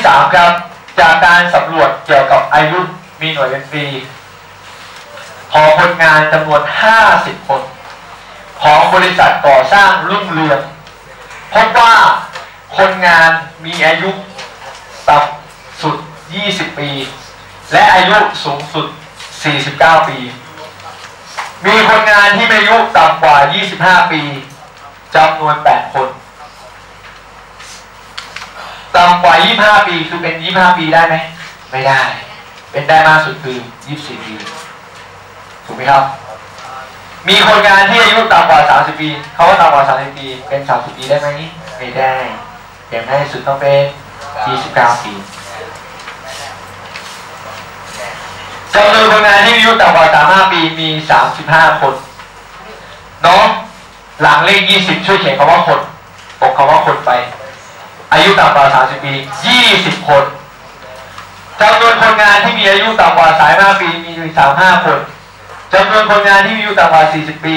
ที่สามครับ จากการสำรวจเกี่ยวกับอายุมีหน่วยเป็นปีของคนงานจำนวน 50 คน ของบริษัทก่อสร้างรุ่งเรืองพบว่าคนงานมีอายุต่ำสุด 20 ปี และอายุสูงสุด 49 ปี มีคนงานที่มีอายุต่ำกว่า 25 ปีจำนวน 8 คน ต่ำกว่า 25 ปีคือเป็น 25 ปีได้ไหมไม่ได้ เป็นได้มากสุดคือ 24 ปีถูกไหมครับ มีคนงานที่อายุต่ำกว่า 30 ปีเขาก็ต่ำกว่า 30 ปี เป็น 30 ปีได้ไหมไม่ได้อย่างน้สุดต้องเป็น29ปีจำนวนคนงานที่อายุต่ำกว่า 35 ปีมี 35 คนน้องหลังเลข 20 ช่วยเขียนคำว่าคนตกคำว่าคนไป อายุต่ำกว่า 30 ปี 20 คนจำนวนคนงานที่มีอายุต่ำกว่า 35 ปี มี35 คนจำนวนคนงานที่มีอายุต่ำกว่า 40 ปี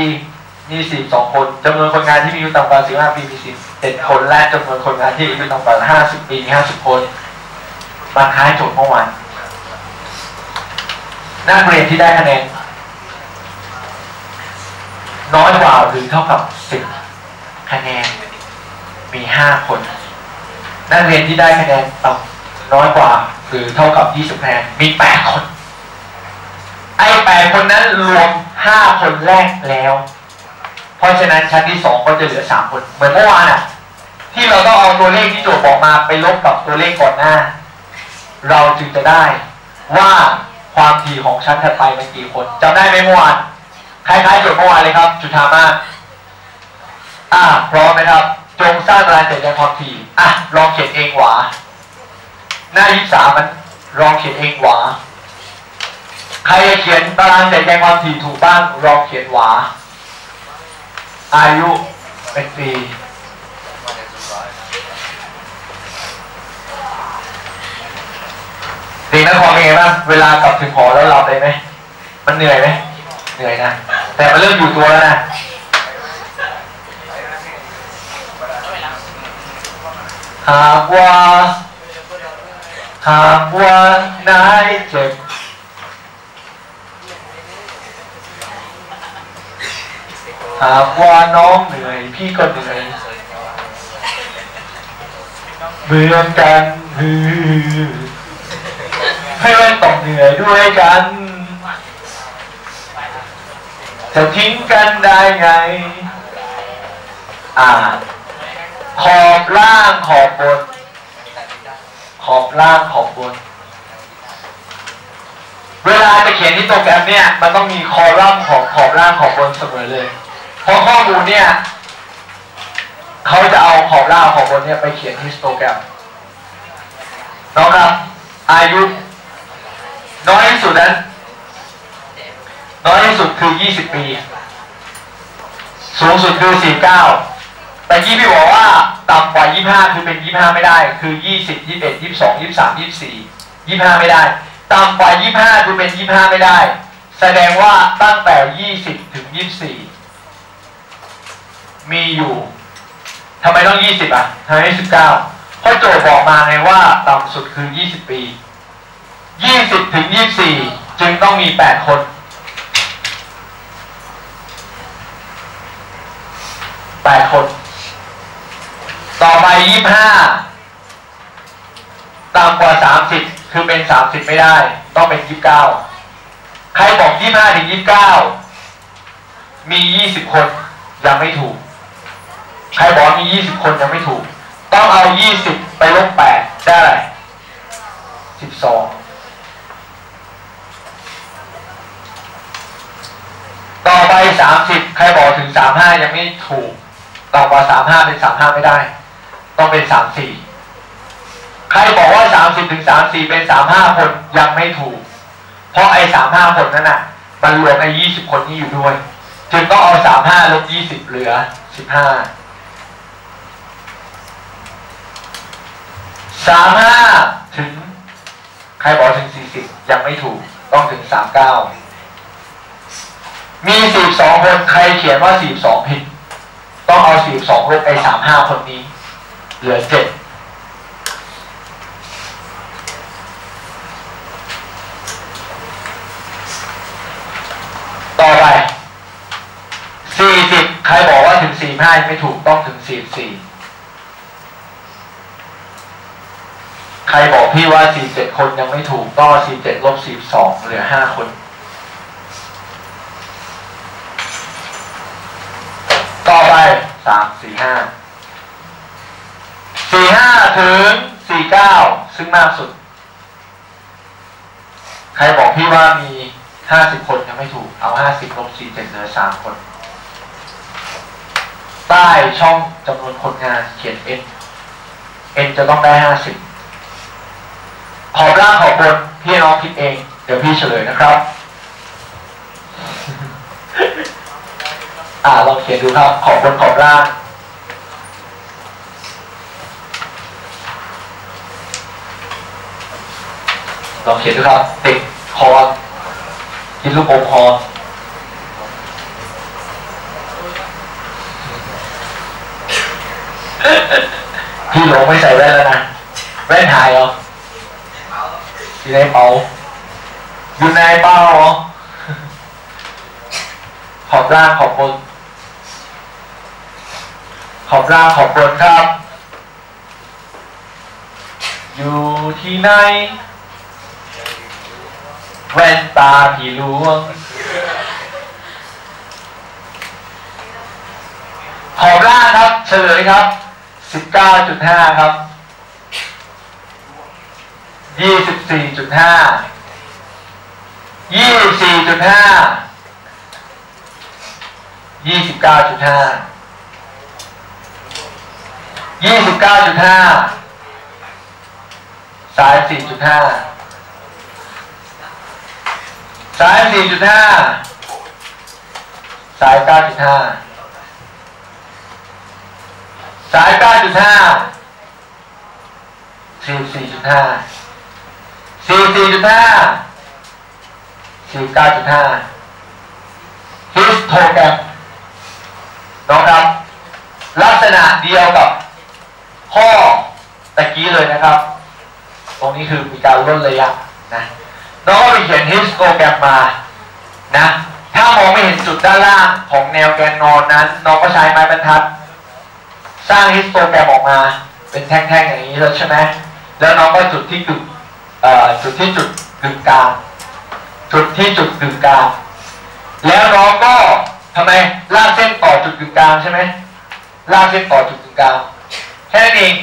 มี 42 คนจำนวนคนงานที่มีอายุต่ำกว่า 15 ปี มี17คน และจำนวนคนงานที่อายุต่ำกว่า 50 ปี มี 50 คนมาท้ายจทย์เมื่อวานนักเรียนที่ได้คะแนนน้อยกว่าหรือเท่ากับ 10 คะแนน มี 5 คน นักเรียนที่ได้คะแนนต่ำน้อยกว่าหรือเท่ากับ 20คะแนนมี 8 คน ไอ้ 8 คนนั้นรวม 5 คนแรกแล้ว เพราะฉะนั้นชั้นที่ 2 ก็จะเหลือ 3 คน เหมือนเมื่อวานอะที่เราต้องเอาตัวเลขที่โจทย์บอกมาไปลบกับตัวเลขก่อนหน้า เราจึงจะได้ว่าความถี่ของชั้นถัดไปเป็นกี่คนจำได้ไหมเมื่อวานคล้ายๆโจทย์เมื่อวานเลยครับ จุธามาอ่าพร้อมไหมครับ จงสร้างตารางจัดแจงความถี่อะลองเขียนเองหวาหน้ายี่สามมันลองเขียนเองหวาใครจะเขียนตารางจัดแจงความถี่ถูกบ้างลองเขียนหวา อายุเป็นปีด็กนักคอมเป็นไงบ้างเวลากลับถึงหอแล้วหลับได้ไหมมันเหนื่อยไหมเหนื่อยนะ แต่มันเริ่มอยู่ตัวแล้วนะ หากว่า หากว่านายเจ็บหากว่าน้องเหนื่อยพี่ก็เหนื่อยเหมือนกันฮือให้มันต้องเหนื่อยด้วยกัน จะทิ้งกันได้ไง อ่า ขอบล่างขอบบน ขอบล่างขอบบน เวลาจะเขียนที่โปรแกรมเนี่ย มันต้องมีคอลัมน์ของขอบล่างขอบบนเสมอเลย เพราะข้อมูลเนี่ยเขาจะเอาขอบล่างขอบบนเนี่ยไปเขียนที่โปรแกรมน้องครับ อายุ น้อยที่สุดนั้น น้อยที่สุดคือ 20 ปี สูงสุดคือ 49 แต่ยี่พี่บอกว่าต่ำกว่า 25 คือเป็น 25 ไม่ได้ คือ 20 21 22 23 24 25 ไม่ได้ ต่ำกว่า 25 คือเป็น 25 ไม่ได้ แสดงว่าตั้งแต่ 20 ถึง 24 มีอยู่ทำไมต้อง 20 อะทำไมไม่19เพราะโจทย์บอกมาไงว่าต่ำสุดคือ 20 ปี 20 ถึง 24 จึงต้องมี 8 คน8คน ยี่สิบห้าต่ำกว่าสามสิบคือเป็นสามสิบไม่ได้ ต้องเป็นยี่สิบเก้าใครบอกยี่สิบห้าถึงยี่สิบเก้ามียี่สิบคนยังไม่ถูก ใครบอกมียี่สิบคนยังไม่ถูก ต้องเอายี่สิบไปลบแปดได้สิบสองต่อไปสามสิบใครบอกถึงสามห้ายังไม่ถูก ต่อกว่าสามห้าเป็นสามห้าไม่ได้ ต้องเป็นสามสี่ใครบอกว่าสามสิบถึงสามสี่เป็นสามห้าคนยังไม่ถูก เพราะไอ้สามห้าคนนั่นน่ะมันรวมไอ้ยี่สิบคนที่อยู่ด้วย จึงก็เอาสามห้าลบยี่สิบเหลือสิบห้าสามห้าถึง ใครบอกถึงสี่สิบยังไม่ถูก ต้องถึงสามเก้ามีสิบสองคนใครเขียนว่าสิบสองผิด ต้องเอาสิบสองลบไอ้สามห้าคนนี้ เหลือเจ็ดต่อไปสี่สิบใครบอกว่าถึงสี่ห้าไม่ถูกต้องถึงสี่สี่ใครบอกพี่ว่าสี่เจ็ดคนยังไม่ถูกต้องสี่เจ็ดลบสี่สองเหลือห้าคนต่อไปสามสี่ห้า 5ถึง 49 ซึ่งมากสุด ใครบอกพี่ว่ามี 50 คนยังไม่ถูก เอา 50ลบ47เหลือ 3 คน ใต้ช่องจำนวนคนงานเขียน n n จะต้องได้ 50 ขอบล่างขอบบน พี่น้องคิดเอง เดี๋ยวพี่เฉลยนะครับ อ่าลองเขียนดูครับ ขอบบนขอบล่าง ลองเขียนดูครับเด็กคอกินลูกอมคอพี่หลงไม่ใส่แว่นแล้วนะ แว่นหายเหรออยู่ในเป๋าอยู่ในเป๋าเหรอขอบล่างขอบบน ขอบล่างขอบบนครับ อยู่ที่ไหน แว่นตาผีลวงขอบล่างครับ เฉลยครับ 19.5 ครับ 24.5 24.5 29.5 29.5 34.5 สายสี่จุดห้าสายเก้าจุดห้าสายเก้าจุดห้าสี่สี่จุดห้าสี่สี่จุดห้าสี่เก้าจุดห้าฮิสโทแกรมน้องครับลักษณะเดียวกับข้อตะกี้เลยนะครับ ตรงนี้คือมีการลดระยะนะ น้องก็ไปเขียนฮิสโตแกรมมานะถ้ามองไม่เห็นจุดด้านล่างของแนวแกนนอนนั้น น้องก็ใช้ไม้บรรทัด สร้างฮิสโตแกรมออกมา เป็นแท่งๆอย่างนี้แล้วใช่ไหมแล้วน้องก็จุดที่จุดเอ่อจุดที่จุดกึ่งกลางจุดที่จุดกึ่งกลางแล้วน้องก็ทำไมลากเส้นต่อจุดกึ่งกลางใช่ไหมลากเส้นต่อจุดกึ่งกลางแค่นั้นเอง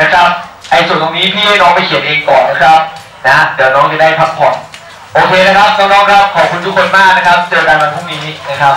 นะครับไอ้ส่วนตรงนี้พี่ให้น้องไปเขียนเองก่อนนะครับ นะ เดี๋ยวน้องจะได้พักผ่อน โอเคนะครับ น้องๆครับ ขอบคุณทุกคนมากนะครับ เจอกันวันพรุ่งนี้นะครับ